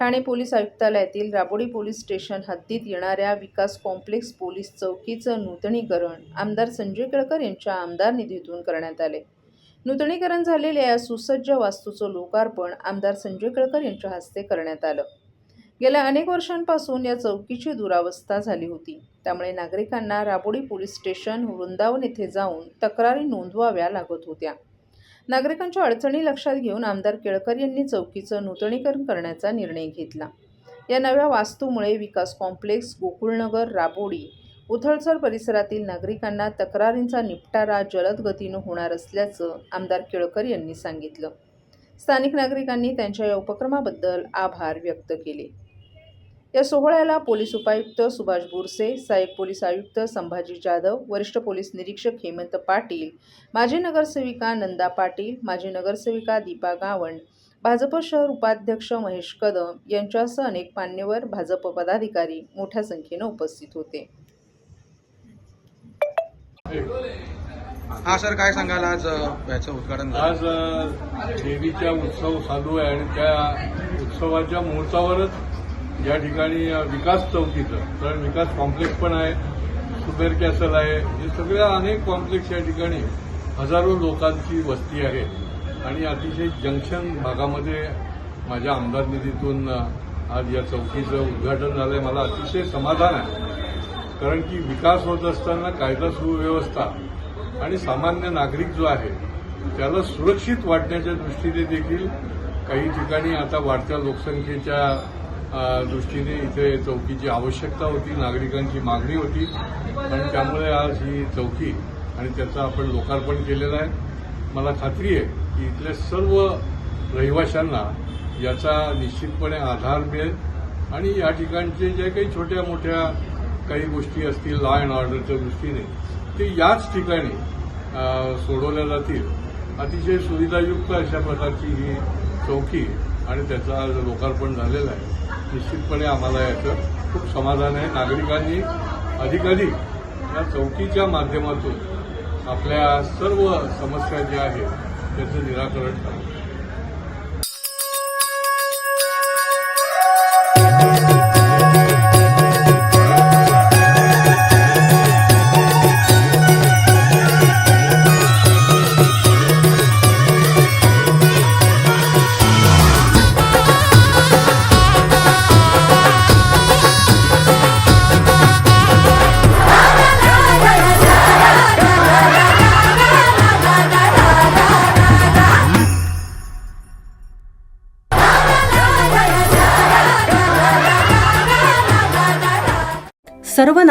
Thane police आयुक्तालयातील Rabodi police station हद्दीत येणाऱ्या विकास कॉम्प्लेक्स पोलीस चौकीचं नूतनीकरण आमदार संजय केळकर यांच्या आमदार निधीतून करण्यात आले. नूतनीकरण झालेल्या या सुसज्ज वास्तूचं लोकार्पण आमदार संजय केळकर यांच्या हस्ते करण्यात आलं. गेल्या अनेक वर्षांपासून या चौकीची दुरावस्था झाली होती. त्यामुळे नागरिकांना राबोडी पोलीस स्टेशन वृंदावन येथे जाऊन तक्रारी नोंदवाव्या लागत होत्या. नागरिकांच्या अडचणी लक्षात घेऊन आमदार केळकर यांनी चौकीचं नूतनीकरण करण्याचा निर्णय घेतला. या नव्या वास्तूमुळे विकास कॉम्प्लेक्स गोकुळनगर राबोडी उथळसर परिसरातील नागरिकांना तक्रारींचा निपटारा जलद गतीनं होणार असल्याचं आमदार केळकर यांनी सांगितलं. स्थानिक नागरिकांनी त्यांच्या या उपक्रमाबद्दल आभार व्यक्त केले. या सोहळ्याला पोलीस उपायुक्त सुभाष बोरसे सहाय्यक पोलीस आयुक्त संभाजी जाधव वरिष्ठ पोलीस निरीक्षक हेमंत पाटील माजी नगरसेविका नंदा पाटील माजी नगरसेविका दीपा गावंड भाजप शहर उपाध्यक्ष महेश कदम यांच्यासह अनेक मान्यवर भाजप पदाधिकारी मोठ्या संख्येनं उपस्थित होते हा सर काय सांगाल आज याचं उद्घाटन? आज देवीचा उत्सव चालू आहे आणि त्या उत्सवाच्या मुहूर्तावरच या ठिकाणी विकास चौकीचं कारण विकास कॉम्प्लेक्स पण आहे सुबेर कॅसल आहे हे सगळ्या अनेक कॉम्प्लेक्स या ठिकाणी हजारो लोकांची वस्ती आहे. आणि अतिशय जंक्शन भागामध्ये माझ्या आमदार निधीतून आज या चौकीचं उद्घाटन झालंय. मला अतिशय समाधान आहे. कारण की विकास होत असताना कायदा सुव्यवस्था आणि सामान्य नागरिक जो आहे त्याला सुरक्षित वाटण्याच्या दृष्टीने देखील काही ठिकाणी आता वाढत्या लोकसंख्येच्या दृष्टीने इथे चौकीची आवश्यकता होती नागरिकांची मागणी होती. आणि त्यामुळे आज ही चौकी आणि त्याचं आपण लोकार्पण केलेलं आहे. मला खात्री आहे की इथल्या सर्व रहिवाशांना याचा निश्चितपणे आधार मिळेल. आणि या ठिकाणचे जे काही छोट्या मोठ्या काही गोष्टी असतील लॉ अँड ऑर्डरच्या दृष्टीने ते याच ठिकाणी सोडवल्या जातील. अतिशय सुविधायुक्त अशा प्रकारची ही चौकी आणि त्याचं आज लोकार्पण झालेलं आहे. निश्चितपणे आम्हाला याचं खूप समाधान आहे. नागरिकांनी अधिकाधिक या चौकीच्या माध्यमातून आपल्या सर्व समस्या ज्या आहेत त्याचं निराकरण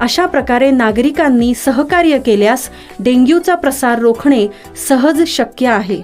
अशा प्रकारे नागरिकांनी सहकार्य केल्यास डेंग्यूचा प्रसार रोखणे सहज शक्य आहे.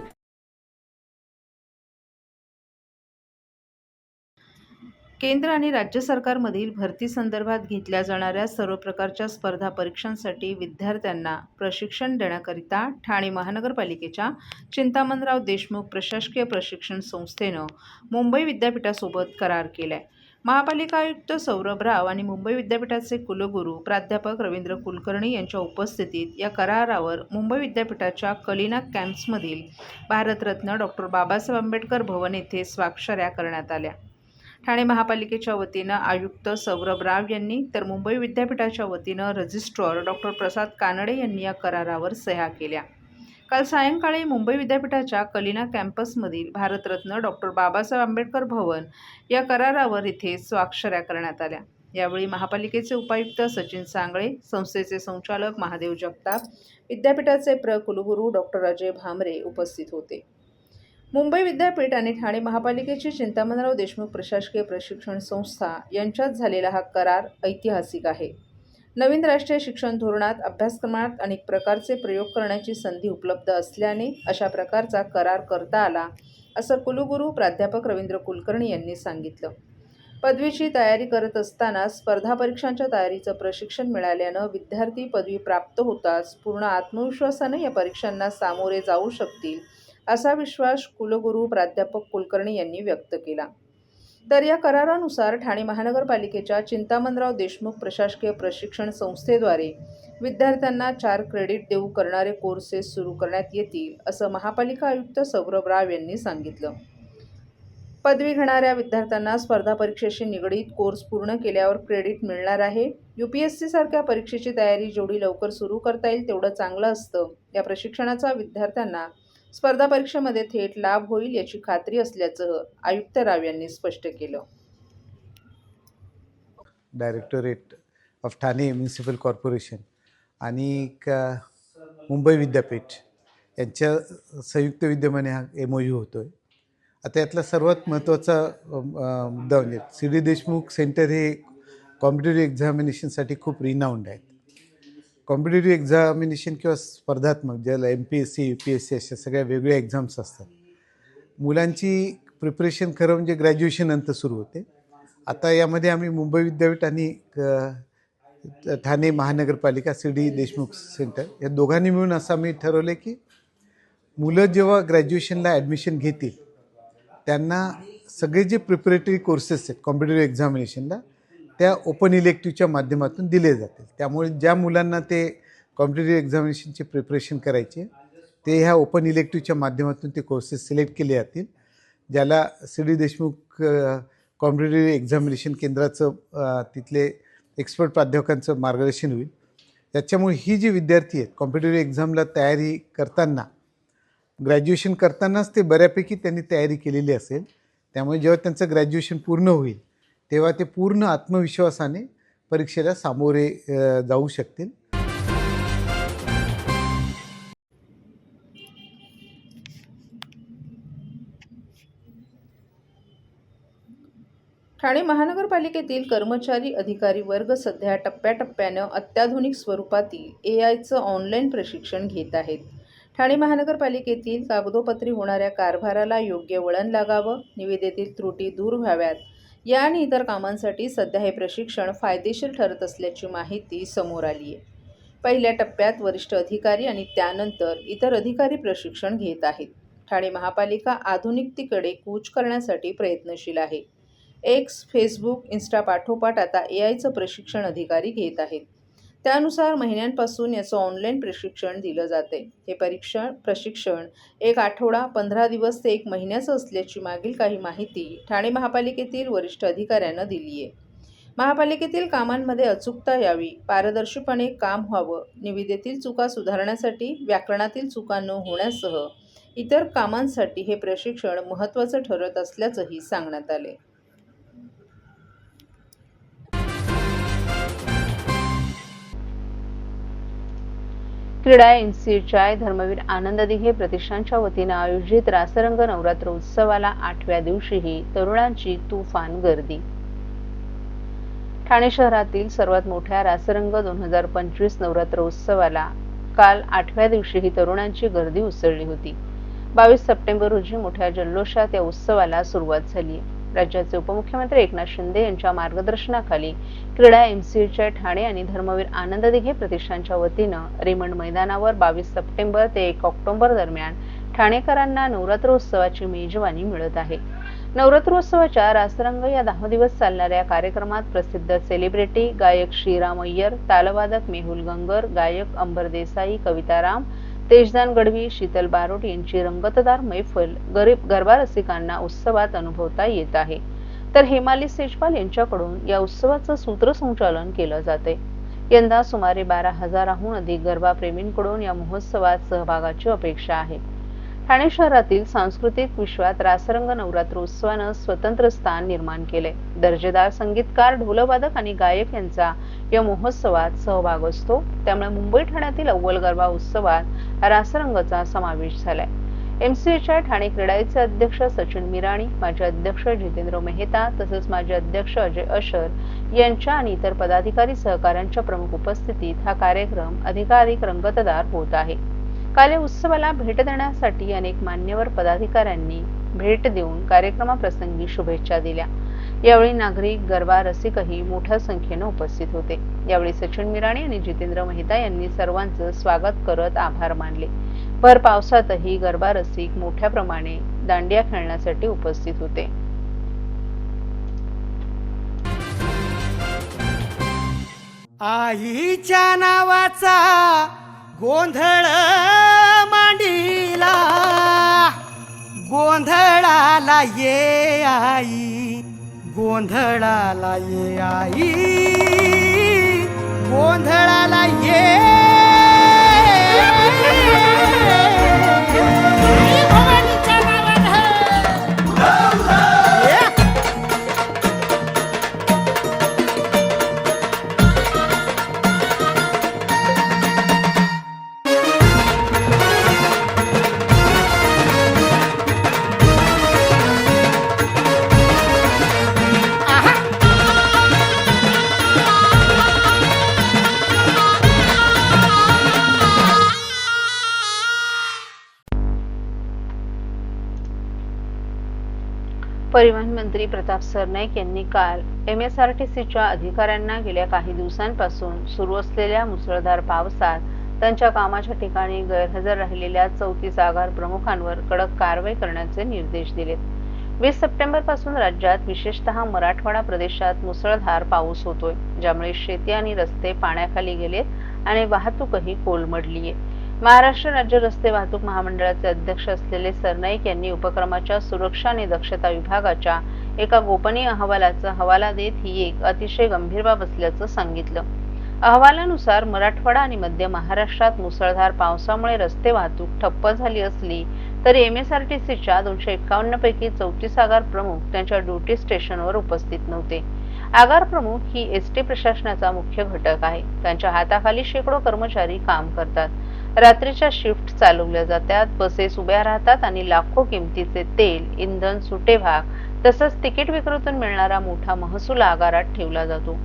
केंद्र आणि राज्य सरकारमधील भरती संदर्भात घेतल्या जाणाऱ्या सर्व प्रकारच्या स्पर्धा परीक्षांसाठी विद्यार्थ्यांना प्रशिक्षण देण्याकरिता ठाणे महानगरपालिकेच्या चिंतामणराव देशमुख प्रशासकीय प्रशिक्षण संस्थेनं मुंबई विद्यापीठासोबत करार केलाय. महापालिका आयुक्त सौरभ राव आणि मुंबई विद्यापीठाचे कुलगुरू प्राध्यापक रवींद्र कुलकर्णी यांच्या उपस्थितीत या करारावर मुंबई विद्यापीठाच्या कलिना कॅम्प्समधील भारतरत्न डॉक्टर बाबासाहेब आंबेडकर भवन येथे स्वाक्षऱ्या करण्यात आल्या. ठाणे महापालिकेच्या वतीनं आयुक्त सौरभ राव यांनी तर मुंबई विद्यापीठाच्या वतीनं रजिस्ट्रॉर डॉक्टर प्रसाद कानडे यांनी या करारावर सह्या केल्या. काल सायंकाळी मुंबई विद्यापीठाच्या कलिना कॅम्पसमधील भारतरत्न डॉक्टर बाबासाहेब आंबेडकर भवन या करारावर इथे स्वाक्षऱ्या करण्यात आल्या. यावेळी महापालिकेचे उपायुक्त सचिन सांगळे संस्थेचे संचालक महादेव जगताप विद्यापीठाचे प्र कुलगुरू डॉक्टर अजय भामरे उपस्थित होते. मुंबई विद्यापीठ आणि ठाणे महापालिकेची चिंतामणराव देशमुख प्रशासकीय प्रशिक्षण संस्था यांच्यात झालेला हा करार ऐतिहासिक आहे. नवीन राष्ट्रीय शिक्षण धोरणात अभ्यासक्रमात अनेक प्रकारचे प्रयोग करण्याची संधी उपलब्ध असल्याने अशा प्रकारचा करार करता आला असं कुलगुरू प्राध्यापक रवींद्र कुलकर्णी यांनी सांगितलं. पदवीची तयारी करत असताना स्पर्धा परीक्षांच्या तयारीचं प्रशिक्षण मिळाल्यानं विद्यार्थी पदवी प्राप्त होताच पूर्ण आत्मविश्वासाने या परीक्षांना सामोरे जाऊ शकतील असा विश्वास कुलगुरू प्राध्यापक कुलकर्णी यांनी व्यक्त केला. तर या करारानुसार ठाणे महानगरपालिकेच्या चिंतामणराव देशमुख प्रशासकीय प्रशिक्षण संस्थेद्वारे विद्यार्थ्यांना चार क्रेडिट देऊ करणारे कोर्सेस सुरू करण्यात येतील असं महापालिका आयुक्त सौरभ राव यांनी सांगितलं. पदवी घेणाऱ्या विद्यार्थ्यांना स्पर्धा परीक्षेशी निगडीत कोर्स पूर्ण केल्यावर क्रेडिट मिळणार आहे. यू पी एस सी सारख्या परीक्षेची तयारी जेवढी लवकर सुरू करता येईल तेवढं चांगलं असतं. या प्रशिक्षणाचा विद्यार्थ्यांना स्पर्धा परीक्षेमध्ये थेट लाभ होईल याची खात्री असल्याचं आयुक्त राव यांनी स्पष्ट केलं. Directorate of Thane municipal corporation आणि मुंबई विद्यापीठ यांच्या संयुक्त विद्यमाने हा एम ओ यू होतो आहे आता यातला सर्वात महत्त्वाचा मुद्दा म्हणजे सी डी देशमुख सेंटर हे कॉम्पिटेटिव्ह एक्झामिनेशनसाठी खूप रिनाऊंड आहे कॉम्पिटेटिव्ह एक्झामिनेशन किंवा स्पर्धात्मक ज्याला M P S C U P S C अशा सगळ्या वेगळ्या एक्झाम्स असतात. मुलांची प्रिपरेशन खरं म्हणजे ग्रॅज्युएशन नंतर सुरू होते. आता यामध्ये आम्ही मुंबई विद्यापीठ आणि ठाणे महानगरपालिका सी डी देशमुख सेंटर या दोघांनी मिळून असं आम्ही ठरवलं की मुलं जेव्हा ग्रॅज्युएशनला ॲडमिशन घेतील त्यांना सगळे जे प्रिपरेटरी कोर्सेस आहेत कॉम्पिटेटिव्ह एक्झामिनेशनला त्या ओपन इलेक्टिव्हच्या माध्यमातून दिले जातील. त्यामुळे ज्या मुलांना ते कॉम्पिटेटिव्ह एक्झामिनेशनचे प्रिपरेशन करायचे ते ह्या ओपन इलेक्टिव्हच्या माध्यमातून ते कोर्सेस सिलेक्ट केले जातील. ज्याला C D Deshmukh competitive examination केंद्राचं तिथले एक्सपर्ट प्राध्यापकांचं मार्गदर्शन होईल. त्याच्यामुळे ही जी विद्यार्थी आहेत कॉम्पिटेटिव्ह एक्झामला तयारी करताना ग्रॅज्युएशन करतानाच ते बऱ्यापैकी त्यांनी तयारी केलेली असेल. त्यामुळे जेव्हा त्यांचं ग्रॅज्युएशन पूर्ण होईल तेव्हा ते पूर्ण आत्मविश्वासाने परीक्षेला सामोरे जाऊ शकतील. ठाणे महानगरपालिकेतील कर्मचारी अधिकारी वर्ग सध्या टप्प्याटप्प्यानं अत्याधुनिक स्वरूपातील ए आयचं ऑनलाईन प्रशिक्षण घेत आहेत. ठाणे महानगरपालिकेतील कागदोपत्री होणाऱ्या कारभाराला योग्य वळण लागावं निविदेतील त्रुटी दूर व्हाव्यात या आणि इतर कामांसाठी सध्या हे प्रशिक्षण फायदेशीर ठरत असल्याची माहिती समोर आली आहे. पहिल्या टप्प्यात वरिष्ठ अधिकारी आणि त्यानंतर इतर अधिकारी प्रशिक्षण घेत आहेत. ठाणे महापालिका आधुनिकतेकडे कूच करण्यासाठी प्रयत्नशील आहे. एक्स फेसबुक इन्स्टा पाठोपाठ आता ए आयचं प्रशिक्षण अधिकारी घेत आहेत. त्यानुसार महिन्यांपासून याचं ऑनलाईन प्रशिक्षण दिलं जाते. हे परीक्षण प्रशिक्षण एक आठवडा पंधरा दिवस ते एक महिन्याचं असल्याची मागील काही माहिती ठाणे महापालिकेतील वरिष्ठ अधिकाऱ्यांना दिली आहे. महापालिकेतील कामांमध्ये अचूकता यावी पारदर्शीपणे काम व्हावं निविदेतील चुका सुधारण्यासाठी व्याकरणातील चुका न होण्यासह इतर कामांसाठी हे प्रशिक्षण महत्त्वाचं ठरत असल्याचंही सांगण्यात आले. क्रीडा एनसीएचआय धर्मवीर आनंद दिघे प्रतिष्ठानच्या वतीनं आयोजित रासरंग नवरात्र उत्सवाला आठव्या दिवशीही तरुणांची तुफान गर्दी. ठाणे शहरातील सर्वात मोठ्या रासरंग दोन हजार पंचवीस नवरात्र उत्सवाला काल आठव्या दिवशीही तरुणांची गर्दी उसळली होती. बावीस सप्टेंबर रोजी मोठ्या जल्लोषात या उत्सवाला सुरुवात झाली राज्याचे उपमुख्यमंत्री एकनाथ शिंदे यांच्या मार्गदर्शनाखाली क्रीडा एमसीएच्या ठाणे आणि धर्मवीर आनंद दिघे प्रतिष्ठानच्या वतीनं रेमंड मैदानावर बावीस सप्टेंबर ते एक ऑक्टोबर दरम्यान ठाणेकरांना नवरात्रोत्सवाची मेजवानी मिळत आहे. नवरात्रोत्सवाच्या रासरंग या दहा दिवस चालणाऱ्या कार्यक्रमात प्रसिद्ध सेलिब्रिटी गायक श्रीराम अय्यर तालवादक मेहुल गंगर गायक अंबर देसाई कविता राम तेजदान गडवी शीतल बारोट यांची रंगतदार मैफल गरीब गरबा रसिकांना उत्सवात अनुभवता येत आहे. तर हेमाली सेजपाल यांच्याकडून या उत्सवाचं सूत्रसंचालन केलं जाते. यंदा सुमारे बारा हजाराहून अधिक गरबा प्रेमींकडून या महोत्सवात सहभागाची अपेक्षा आहे. ठाणे शहरातील सांस्कृतिक विश्वात रासरंग नवरात्र उत्सवानं स्वतंत्र स्थान निर्माण केले. दर्जेदार संगीतकार ढोलवादक आणि गायक यांचा या महोत्सवात सहभाग असतो. त्यामुळे मुंबई ठाण्यातील अव्वल गरबा उत्सवात रासरंगचा समावेश झालाय. एमसीएच्या ठाणे क्रीडाईचे अध्यक्ष सचिन मिराणी माजी अध्यक्ष जितेंद्र मेहता तसेच माजी अध्यक्ष अजय अशर यांच्या आणि इतर पदाधिकारी सहकाऱ्यांच्या प्रमुख उपस्थितीत हा कार्यक्रम अधिकाधिक रंगतदार होत आहे. काल या उत्सवाला भेट देण्यासाठी अनेक मान्यवर पदाधिकाऱ्यांनी भेट देऊन कार्यक्रमाप्रसंगी शुभेच्छा दिल्या. यावेळी नागरिक गरबा रसिकही मोठ्या संख्येनं उपस्थित होते. यावेळी सचिन मिराणी आणि जितेंद्र मेहता यांनी सर्वांचं स्वागत करत आभार मानले. भर पावसातही गरबा रसिक मोठ्या प्रमाणे दांडिया खेळण्यासाठी उपस्थित होते. आईच्या नावाचा गोंधळ मांडीला गोंधळाला ये आई गोंधळाला ये आई. परिवहन मंत्री प्रताप सरनाईक यांनी काल एम एस आर टी सीच्या अधिकाऱ्यांना गेल्या काही दिवसांपासून सुरू असलेल्या मुसळधार पावसात त्यांच्या कामाच्या ठिकाणी गैरहजर राहिलेल्या चौतीस आगार प्रमुखांवर कडक कारवाई करण्याचे निर्देश दिलेत वीस सप्टेंबरपासून राज्यात विशेषतः मराठवाडा प्रदेशात मुसळधार पाऊस होतोय ज्यामुळे शेती आणि रस्ते पाण्याखाली गेलेत आणि वाहतूकही कोलमडलीये. महाराष्ट्र राज्य रस्ते वाहतूक महामंडळाचे अध्यक्ष असलेले सरनाईक यांनी उपक्रमाच्या सुरक्षा आणि दक्षता विभागाच्या एका गोपनीय अहवालाचा हवाला देत ही एक अतिशय गंभीर बाब असल्याचं सांगितलं. अहवालानुसार मराठवाडा आणि मध्य महाराष्ट्रात मुसळधार पावसामुळे रस्ते वाहतूक ठप्प झाली असली तरी सीच्या दोनशे एकावन्न पैकी चौतीस आगार प्रमुख त्यांच्या ड्युटी स्टेशनवर उपस्थित नव्हते. आगार प्रमुख ही एस टी प्रशासनाचा मुख्य घटक आहे. त्यांच्या हाताखाली शेकडो कर्मचारी काम करतात. रात्रीच्या शिफ्ट चालवल्या जातात. बसेस उभ्या राहतात आणि लाखो किमतीचे तेल इंधन सुटे भाग तसंच तिकीट विक्रीतून मिळणारा मोठा महसूल आगारात ठेवला जातो.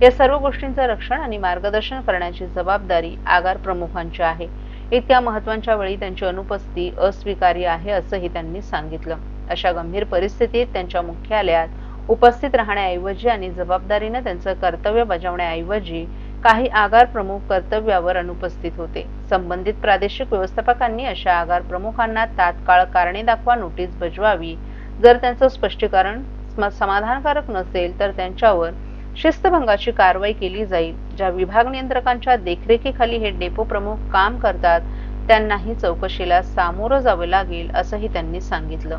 या सर्व गोष्टींचं रक्षण आणि मार्गदर्शन करण्याची जबाबदारी आगार प्रमुखांची आहे. इतक्या महत्त्वाच्या वेळी त्यांची अनुपस्थिती अस्वीकार्य आहे असंही त्यांनी सांगितलं. अशा गंभीर परिस्थितीत त्यांच्या मुख्यालयात उपस्थित राहण्याऐवजी आणि जबाबदारीनं त्यांचं कर्तव्य बजावण्याऐवजी काही आगार प्रमुख कर्तव्यावर अनुपस्थित होते. संबंधित प्रादेशिक व्यवस्थापकांनी अशा आगार प्रमुखांना तात्काळ कारणे दाखवा नोटीस बजवावी. जर त्यांचं स्पष्टीकरण समाधानकारक नसेल तर त्यांच्यावर शिस्तभंगाची कारवाई केली जाईल. ज्या विभाग नियंत्रकांच्या देखरेखीखाली हे डेपो प्रमुख काम करतात त्यांनाही चौकशीला सामोरं जावं लागेल असंही त्यांनी सांगितलं.